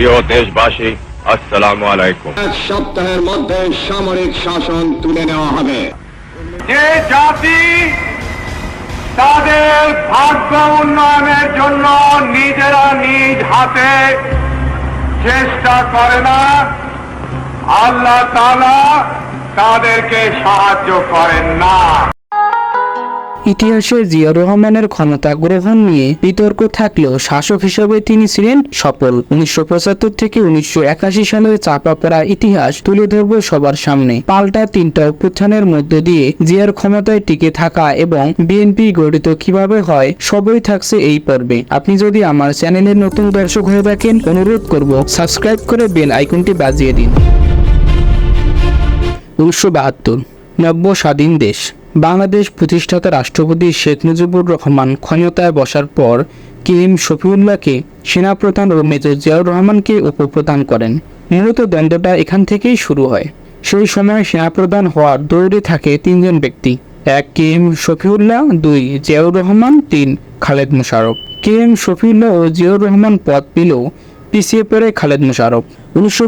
প্রিয় দেশবাসী আসসালামু আলাইকুম। এক সপ্তাহের মধ্যে সামরিক শাসন তুলে নেওয়া হবে। যে জাতি তাদের ভাগ্য উন্নয়নের জন্য নিজেরা নিজ হাতে চেষ্টা করে না আল্লাহ তাদেরকে সাহায্য করেন না। ইতিহাসে জিয়া রহমানের ক্ষমতা গ্রহণ নিয়ে বিতর্ক থাকলেও শাসক হিসেবে তিনি ছিলেন সফল। উনিশশো পঁচাত্তর থেকে উনিশশো সালের চাপা পড়া ইতিহাস তুলে ধরবে সবার সামনে। পাল্টা তিনটা অভ্যুত্থানের মধ্য দিয়ে জিয়ার ক্ষমতায় টিকে থাকা এবং বিএনপি গঠিত কীভাবে হয়, সবই থাকছে এই পর্বে। আপনি যদি আমার চ্যানেলের নতুন দর্শক হয়ে থাকেন, অনুরোধ করব সাবস্ক্রাইব করে বেল আইকনটি বাজিয়ে দিন। উনিশশো বাহাত্তর, নব্য স্বাধীন দেশ। বাংলাদেশ প্রতিষ্ঠাতা রাষ্ট্রপতি শেখ মুজিবুর রহমান ক্ষমতায় বসার পর কে এম শফিউল্লাহকে সেনাপ্রধান ও মেজর জিয়াউর রহমানকে উপপ্রদান করেন। মূলত দ্বন্দ্বটা এখান থেকেই শুরু হয়। সেই সময় সেনাপ্রধান হওয়ার দৌড়ে থাকে তিনজন ব্যক্তি। এক কে এম শফিউল্লাহ, দুই, জিয়াউর রহমান, তিন, খালেদ মোশারফ কে এম শফিউল্লাহ ও জিয়াউর রহমান পদ পেলেও পিছিয়ে পড়ে খালেদ মোশারফ। উনিশশো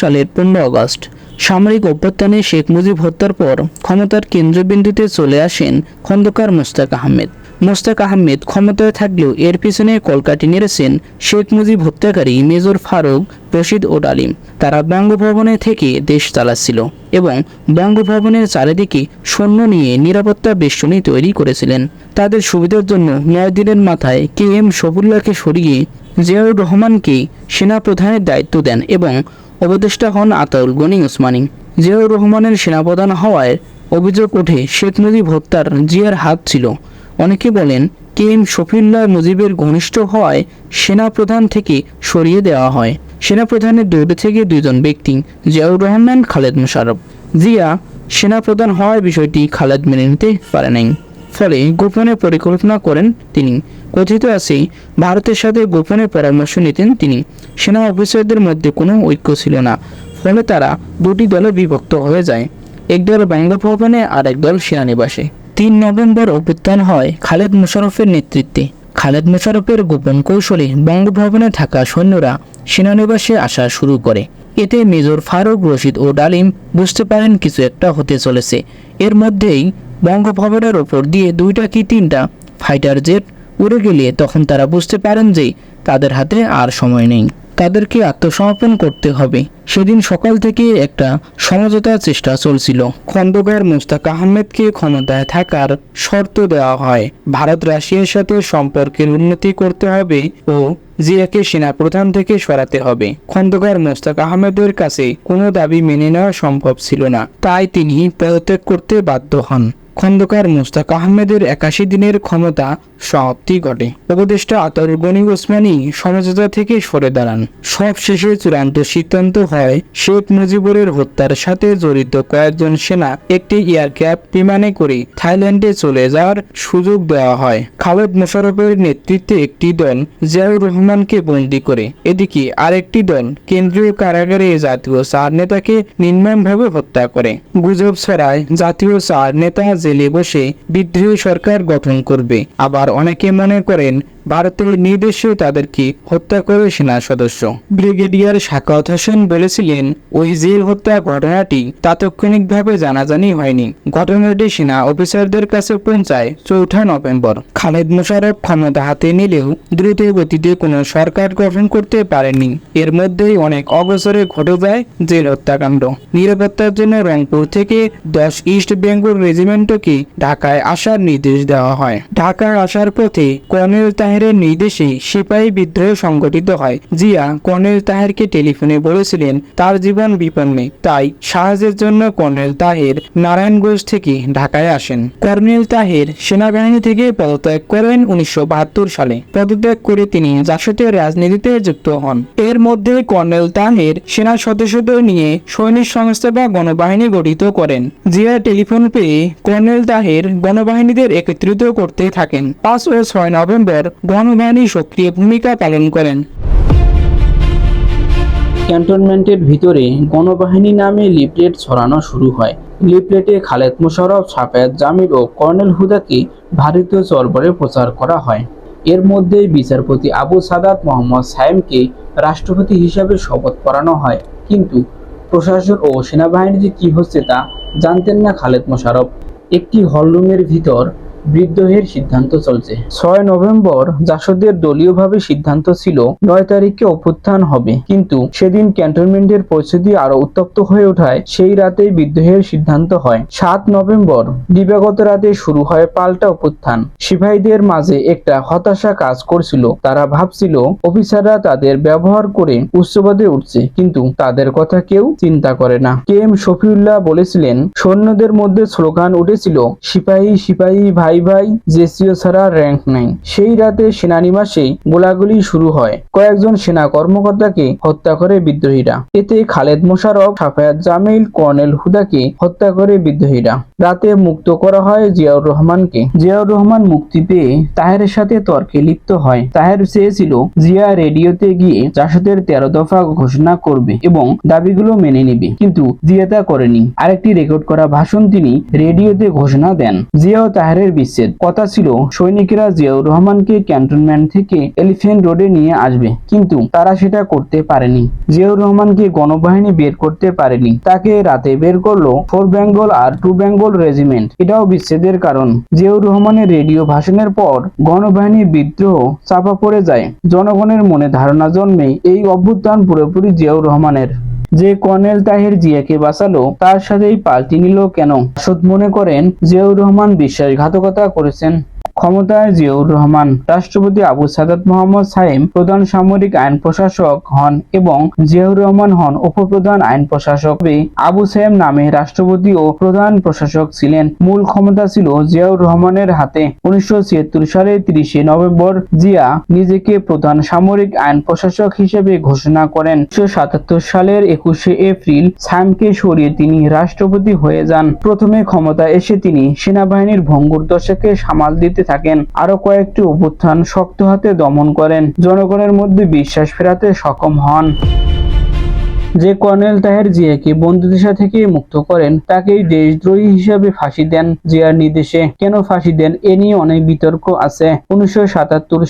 সালের পনেরো আগস্ট, সামরিক অভ্যুত্থানে শেখ মুজিব হত্যার পর ক্ষমতার কেন্দ্রবিন্দুতে চলে আসেন খন্দকার মোস্তাক আহমেদ। মোস্তাক আহমেদ ক্ষমতায় থাকলেও এর পিছনে কলকাটি নেড়েছেন শেখ মুজিব হত্যাকারী মেজর ফারুক রশিদ ও ডালিম। তারা বঙ্গভবনে থেকে দেশ চালাচ্ছিল এবং বঙ্গভবনের চারিদিকে সৈন্য নিয়ে নিরাপত্তা বেষ্টনী তৈরি করেছিলেন। তাদের সুবিধার জন্য নয় দিনের মাথায় কে এম শফুল্লাহকে সরিয়ে জিয়াউর রহমানকে সেনাপ্রধানের দায়িত্ব দেন এবং উপদেষ্টা হন আতাউল গনি ওসমানী জিয়াউর রহমানের সেনাপ্রধান হওয়ায় অভিযোগ ওঠে, শেখ মুজিব হত্যার জিয়ার হাত ছিল। অনেকে বলেন, কে এম শফিউল্লাহ মুজিবের ঘনিষ্ঠ হওয়ায় সেনাপ্রধান থেকে সরিয়ে দেওয়া হয়। সেনাপ্রধানের দৌড়ে থেকে দুজন ব্যক্তি, জিয়াউর রহমান, খালেদ মোশারফ জিয়া সেনাপ্রধান হওয়ার বিষয়টি খালেদ মেনে নিতে পারে নাই। ফলে গোপনে পরিকল্পনা করেন তিনি। কথিত আছে, ভারতের সাথে গোপনে পরামর্শ নিতেন তিনি। সেনা অফিসারদের মধ্যে কোনো ঐক্য ছিল না, ফলে তারা দুটি দলে বিভক্ত হয়ে যায়। একদল বঙ্গভবনে আর একদল সেনানিবাসে। তিন নভেম্বর অভ্যুত্থান হয় খালেদ মোশারফের নেতৃত্বে। খালেদ মোশারফের গোপন কৌশলে বঙ্গভবনে থাকা সৈন্যরা সেনানিবাসে আসা শুরু করে। এতে মেজর ফারুক রশিদ ও ডালিম বুঝতে পারেন কিছু একটা হতে চলেছে। এর মধ্যেই বঙ্গভবনের ওপর দিয়ে দুইটা কি তিনটা ফাইটার জেট উড়ে গেলে তখন তারা বুঝতে পারেন যে তাদের হাতে আর সময় নেই। তাদেরকে আত্মসমর্পণ করতে হবে। সেদিন সকাল থেকে একটা সমঝোতার চেষ্টা চলছিল। খন্দকার মুস্তাক আহমেদকে ক্ষমতায় থাকার শর্ত দেওয়া হয়। ভারত রাশিয়ার সাথে সম্পর্কের উন্নতি করতে হবে ও জিয়াকে সেনাপ্রধান থেকে সরাতে হবে। খন্দকার মোস্তাক আহমেদের কাছে কোনো দাবি মেনে নেওয়া সম্ভব ছিল না। তাই তিনি পদত্যাগ করতে বাধ্য হন। খন্দকার মোস্তাক আহমেদের একাশি দিনের ক্ষমতা সমাপ্তি ঘটে। উপদেষ্টা আতর গনি ওসমানী সমঝোতা থেকে সরে দাঁড়ান। সব শেষে চূড়ান্ত সিদ্ধান্ত হয় শেখ মুজিবুরের হত্যার সাথে জড়িত কয়েকজন সেনা একটি এয়ারক্রাফট বিমানে করে থাইল্যান্ডে চলে যাওয়ার সুযোগ দেওয়া হয়। খালেদ মোশারফের নেতৃত্বে একটি দল জিয়াউর রহমানকে বন্দী করে। এদিকে আরেকটি দল কেন্দ্রীয় কারাগারে জাতীয় চার নেতাকে নির্মমভাবে হত্যা করে। গুজব ছড়ায় জাতীয় চার নেতা জেলে বসে বিদ্রোহী সরকার গঠন করবে। আবার অনেকে মনে করেন ভারতের নির্দেশে তাদেরকে হত্যা করে সেনা সদস্য। ব্রিগেডিয়ার শাকাওয়াত হোসেন বলেছিলেন, ওই জেল হত্যা ঘটনাটি তাৎক্ষণিকভাবে জানাজানি হয়নি। ঘটনাটি সেনা অফিসারদের কাছে পৌঁছায় চৌঠা নভেম্বর। খালেদ মোশারফ ক্ষমতা হাতে নিলেও দ্রুত গতিতে কোনো সরকার গঠন করতে পারেনি এর মধ্যেই অনেক অবসরে ঘটে যায় জেল হত্যাকাণ্ড। নিরাপত্তার জন্য রংপুর থেকে দশ ইস্ট বেঙ্গল রেজিমেন্টকে ঢাকায় আসার নির্দেশ দেওয়া হয়। ঢাকায় আসার পথে কর্নেল তাহেরের নির্দেশে সিপাহী বিদ্রোহ সংগঠিত হয়। জিয়া কর্নেল তাহেরকে টেলিফোনে বলেছিলেন, তার জীবন বিপন্নে। তাই সাহায্যের জন্য কর্নেল তাহের নারায়ণগঞ্জ থেকে ঢাকায় আসেন। কর্নেল তাহের সেনাবাহিনী থেকে পদত্যাগ করেন উনিশশো বাহাত্তর সালে। পদত্যাগ করে তিনি জাসদের রাজনীতিতে যুক্ত হন। এর মধ্যে কর্নেল তাহের সেনা সদস্যদের নিয়ে সৈনিক সংস্থা বা গণবাহিনী গঠিত করেন। জিয়া টেলিফোন পেয়ে কর্নেল তাহের গণবাহিনীদের একত্রিত করতে থাকেন। পাঁচ ও ছয় নভেম্বর গণবাহিনী সক্রিয় ভূমিকা পালন করেন। ক্যান্টনমেন্টের ভিতরে গণবাহিনী নামে লিফলেট ছড়ানো শুরু হয়। লিফলেটে খালেদ মোশাররফ, সাফেদ জামিল ও কর্নেল হুদাকে ভারতীয় চরবরে প্রচার করা হয়। এর মধ্যে বিচারপতি আবু সাদাত মোহাম্মদ সায়েমকে রাষ্ট্রপতি হিসাবে শপথ পড়ানো হয়। কিন্তু প্রশাসন ও সেনাবাহিনীতে কি হচ্ছে তা জানতেন না খালেদ মোশারফ একটি হলরুমের ভিতর বিদ্রোহের সিদ্ধান্ত চলছে। ছয় নভেম্বর জাসদের দলীয়ভাবে সিদ্ধান্ত ছিল, নয় তারিখে অভ্যুত্থান হবে। কিন্তু সেদিন ক্যান্টনমেন্টের পরিস্থিতি আরও উত্তপ্ত হয়ে ওঠায় সেই রাতেই বিদ্রোহের সিদ্ধান্ত হয়। সাত নভেম্বর দিবাগত রাতে শুরু হয় পাল্টা অভ্যুত্থান। সিপাহীদের মাঝে একটা হতাশা কাজ করছিল। তারা ভাবছিল, অফিসাররা তাদের ব্যবহার করে উচ্চপদে উঠছে, কিন্তু তাদের কথা কেউ চিন্তা করে না। কে এম শফিউল্লাহ বলেছিলেন, সৈন্যদের মধ্যে স্লোগান উঠেছিল, সিপাহী সিপাহী ভাই ভাই ভাই জেসিও ছাড়া র্যাঙ্ক নাই। সেই রাতে সেনানিবাসে গোলাগুলি শুরু হয়। কয়েকজন সেনা কর্মকর্তাকে হত্যা করে বিদ্রোহীরা। এতে খালেদ মোশারফ সাফায়াত জামিল, কর্নেল হুদাকে হত্যা করে বিদ্রোহীরা। রাতে মুক্ত করা হয় জিয়াউর রহমানকে। জিয়াউর রহমান মুক্তি পেয়ে তাহেরের সাথে তর্কে লিপ্ত হয়। তাহের চেয়েছিল জিয়া রেডিওতে গিয়ে জাসদের তেরো দফা ঘোষণা করবে এবং দাবিগুলো মেনে নেবে, কিন্তু জিয়া তা করেনি। আরেকটি রেকর্ড করা ভাষণ তিনি রেডিওতে ঘোষণা দেন। জিয়া ও তাহেরের বিচ্ছেদ। কথা ছিল, সৈনিকেরা জিয়াউর রহমানকে ক্যান্টনমেন্ট থেকে এলিফেন্ট রোডে নিয়ে আসবে, কিন্তু তারা সেটা করতে পারেনি। জিয়াউর রহমানকে গণবাহিনী বের করতে পারেনি। তাকে রাতে বের করল ফোর বেঙ্গল আর টু বেঙ্গল রেজিমেন্ট এটাও বিচ্ছেদের কারণ। জিয়াউর রহমানের রেডিও ভাষণের পর গণবাহিনীর বিদ্রোহ চাপা পড়ে যায়। জনগণের মনে ধারণা জন্মে এই অভ্যুত্থান পুরোপুরি জিয়াউর রহমানের। যে কর্নেল তাহের জিয়াকে বাঁচালো, তার সাথেই পাল্টি নিল কেন? সুদ মনে করেন জিয়াউর রহমান বিশ্বাসঘাতকতা করেছেন। ক্ষমতায় জিয়াউর রহমান। রাষ্ট্রপতি আবু সাদাত মোহাম্মদ সাইম প্রধান সামরিক আইন প্রশাসক হন এবং জিয়াউর রহমান হন উপপ্রধান আইন প্রশাসক। আবু সাইম নামে রাষ্ট্রপতি ও প্রধান প্রশাসক ছিলেন। মূল ক্ষমতা ছিল জিয়াউর রহমানের হাতে। উনিশশো সালে তিরিশে নভেম্বর জিয়া নিজেকে প্রধান সামরিক আইন প্রশাসক হিসেবে ঘোষণা করেন। উনিশশো সাতাত্তর সালের একুশে এপ্রিল সাইমকে সরিয়ে তিনি রাষ্ট্রপতি হয়ে যান। প্রথমে ক্ষমতা এসে তিনি সেনাবাহিনীর ভঙ্গুর দশাকে সামাল দিতে থাকেন। আরও কয়েকটি অভ্যুত্থান শক্ত হাতে দমন করেন। জনগণের মধ্যে বিশ্বাস ফেরাতে সক্ষম হন। যে কর্নেল তাহের জিয়াকে বন্দিদশা থেকে মুক্ত করেন, তাকেই দেশদ্রোহী হিসাবে ফাঁসি দেন জিয়ার নির্দেশে। কেন ফাঁসি দেন এ নিয়ে অনেক বিতর্ক আছে। উনিশশো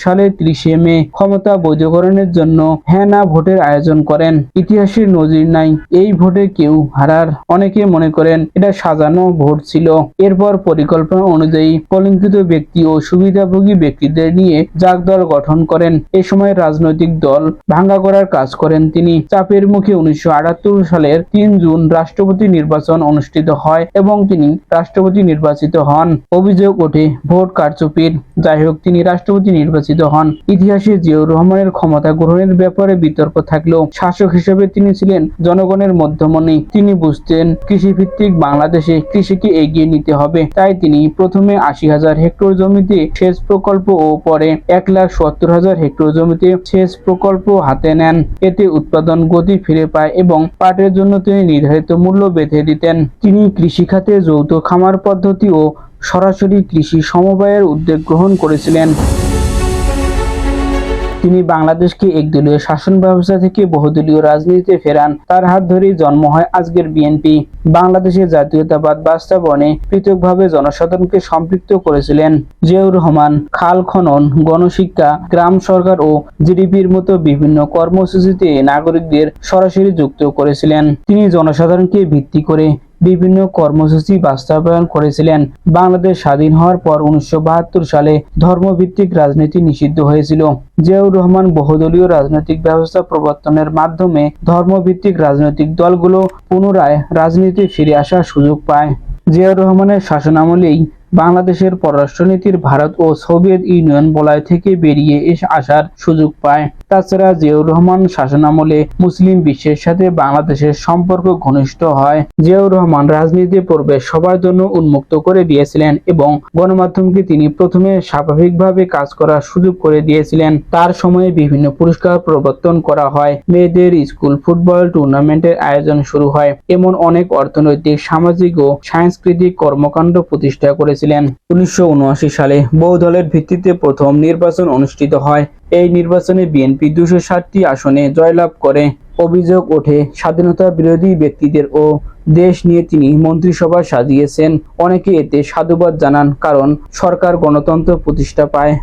সালে ত্রিশে মে ক্ষমতা বৈধকরণের জন্য হ্যাঁ না ভোটের আয়োজন করেন। ইতিহাসের নজির নাই, এই ভোটে কেউ হারার। অনেকে মনে করেন এটা সাজানো ভোট ছিল। এরপর পরিকল্পনা অনুযায়ী কলঙ্কিত ব্যক্তি ও সুবিধাভোগী ব্যক্তিদের নিয়ে জাগদল গঠন করেন। এ সময় রাজনৈতিক দল ভাঙ্গা করার কাজ করেন তিনি। চাপের মুখে উনিশশো সালের তিন জুন রাষ্ট্রপতি নির্বাচন অনুষ্ঠিত হয় এবং তিনি রাষ্ট্রপতি নির্বাচিত হন। অভিযোগ ওঠে, ভোট কারচুপির। যাই হোক, তিনি রাষ্ট্রপতি নির্বাচিত হন। ইতিহাসে জিয়াউর রহমানের ক্ষমতা গ্রহণের ব্যাপারে বিতর্ক থাকলেও শাসক হিসেবে তিনি ছিলেন জনগণের মধ্যমণি। তিনি বুঝতেন, কৃষিভিত্তিক বাংলাদেশে কৃষিকে এগিয়ে নিতে হবে। তাই তিনি প্রথমে আশি হাজার হেক্টর জমিতে সেচ প্রকল্প ও পরে এক লাখ সত্তর হাজার হেক্টর জমিতে সেচ প্রকল্প হাতে নেন। এতে উৎপাদন গতি ফিরে পায় এবং পাটের জন্য তিনি নির্ধারিত মূল্য বেঁধে দিতেন। তিনি কৃষিখাতে যৌথ খামার পদ্ধতি ও সরাসরি কৃষি সমবায়ের উদ্যোগ গ্রহণ করেছিলেন। তিনি বাংলাদেশকে একদলীয় শাসন ব্যবস্থা থেকে বহুদলীয় রাজনীতিতে ফেরান। তার হাত ধরেই জন্ম হয় আজকের বিএনপি বাংলাদেশের জাতীয়তাবাদ বাস্তবায়নে পৃথকভাবে জনসাধারণকে সম্পৃক্ত করেছিলেন জিয়াউর রহমান, খাল খনন, গণশিক্ষা, গ্রাম সরকার ও জিডিপির মতো বিভিন্ন কর্মসূচিতে নাগরিকদের সরাসরি যুক্ত করেছিলেন। তিনি জনসাধারণকে ভিত্তি করে বিভিন্ন কর্মসূচি বাস্তবায়ন করেছিলেন। বাংলাদেশ স্বাধীন হওয়ার পর উনিশশো বাহাত্তর সালে ধর্মভিত্তিক রাজনীতি নিষিদ্ধ হয়েছিল। জিয়াউর রহমান বহুদলীয় রাজনৈতিক ব্যবস্থা প্রবর্তনের মাধ্যমে ধর্মভিত্তিক রাজনৈতিক দলগুলো পুনরায় রাজনীতি ফিরে আসার সুযোগ পায়। জিয়াউর রহমানের শাসনামলেই বাংলাদেশের পররাষ্ট্রনীতির ভারত ও সোভিয়েত ইউনিয়ন বলয় থেকে বেরিয়ে এসে আসার সুযোগ পায়। তাছাড়া জিয়াউর রহমান শাসনামলে মুসলিম বিশ্বের সাথে বাংলাদেশের সম্পর্ক ঘনিষ্ঠ হয়। জিয়াউর রহমান রাজনীতি প্রবেশ সবার জন্য উন্মুক্ত করে দিয়েছিলেন এবং গণমাধ্যমকে তিনি প্রথমে স্বাভাবিকভাবে কাজ করার সুযোগ করে দিয়েছিলেন। তার সময়ে বিভিন্ন পুরস্কার প্রবর্তন করা হয়। মেয়েদের স্কুল ফুটবল টুর্নামেন্টের আয়োজন শুরু হয়। এমন অনেক অর্থনৈতিক, সামাজিক ও সাংস্কৃতিক কর্মকাণ্ড প্রতিষ্ঠা করেছিলেন। উনিশশো সালে বহু দলের ভিত্তিতে প্রথম নির্বাচন অনুষ্ঠিত হয়। এই নির্বাচনে বিএনপি দুশো ষাটটি আসনে জয়লাভ করে। অভিযোগ ওঠে, স্বাধীনতা বিরোধী ব্যক্তিদের ও দেশ নিয়ে তিনি মন্ত্রিসভা সাজিয়েছেন। অনেকে এতে সাধুবাদ জানান, কারণ সরকার গণতন্ত্র প্রতিষ্ঠা পায়।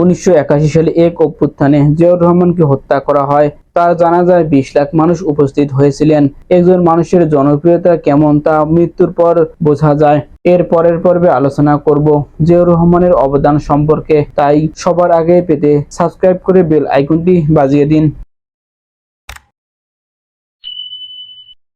উনিশশো একাশি সালে এক অভ্যুত্থানে জিয়াউর রহমানকে হত্যা করা হয়। তার জানাজায় বিশ লাখ মানুষ উপস্থিত হয়েছিলেন। একজন মানুষের জনপ্রিয়তা কেমন তা মৃত্যুর পর বোঝা যায়। এর পরের পর্বে আলোচনা করব জিয়াউর রহমানের অবদান সম্পর্কে। তাই সবার আগে পেতে সাবস্ক্রাইব করে বেল আইকনটি বাজিয়ে দিন।